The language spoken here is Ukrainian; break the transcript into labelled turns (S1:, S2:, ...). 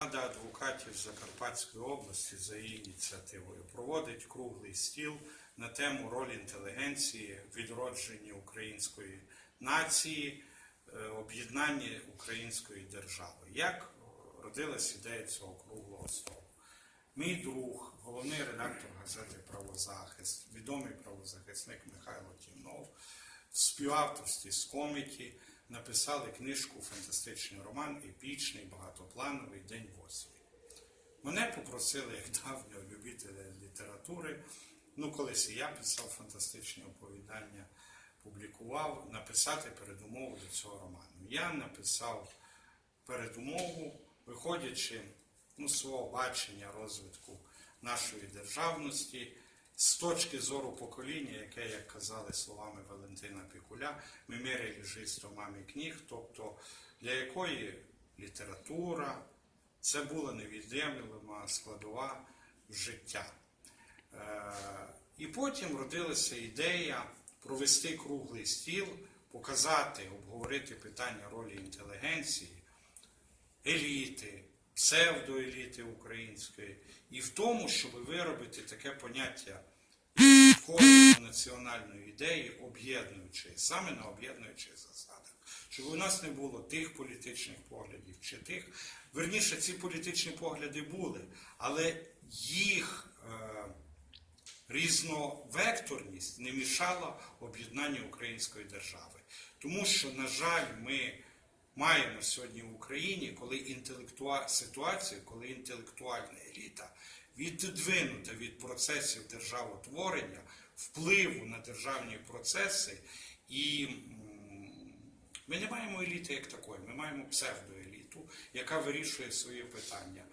S1: Рада адвокатів Закарпатської області за її ініціативою проводить круглий стіл на тему роль інтелігенції, відродження української нації, е, об'єднання української держави. Як родилась ідея цього круглого столу? Мій друг, головний редактор газети Правозахист, відомий правозахисник Михайло Тімнов, в співавторстві з коміті написали книжку Фантастичний роман Епічний, багатоплановий День восьмий. Мене попросили як давнього любителя літератури. Ну, колись і я писав фантастичні оповідання, публікував, написати передумову до цього роману. Я написав передумову, виходячи ну, свого бачення розвитку нашої державності, з точки зору покоління, яке, як казали словами Валентина Пікуля, ми міряли жизнь томами книг, тобто для якої література це була невід'ємлема складова життя. Е, І потім родилася ідея провести круглий стіл, показати, обговорити питання ролі інтелігенції, еліти, псевдоеліти української, і в тому, щоб виробити таке поняття входу національної ідеї, об'єднуючи, саме на об'єднуючих засадах. Щоб у нас не було тих політичних поглядів чи тих. Верніше, ці політичні погляди були, але їх е, різновекторність не мішала об'єднанню української держави. Тому що, на жаль, ми маємо сьогодні в Україні, коли інтелектуа... ситуація, коли інтелектуальна еліта віддвинута від процесів державотворення, впливу на державні процеси, і ми не маємо еліти як такої, ми маємо псевдоеліту, яка вирішує свої питання.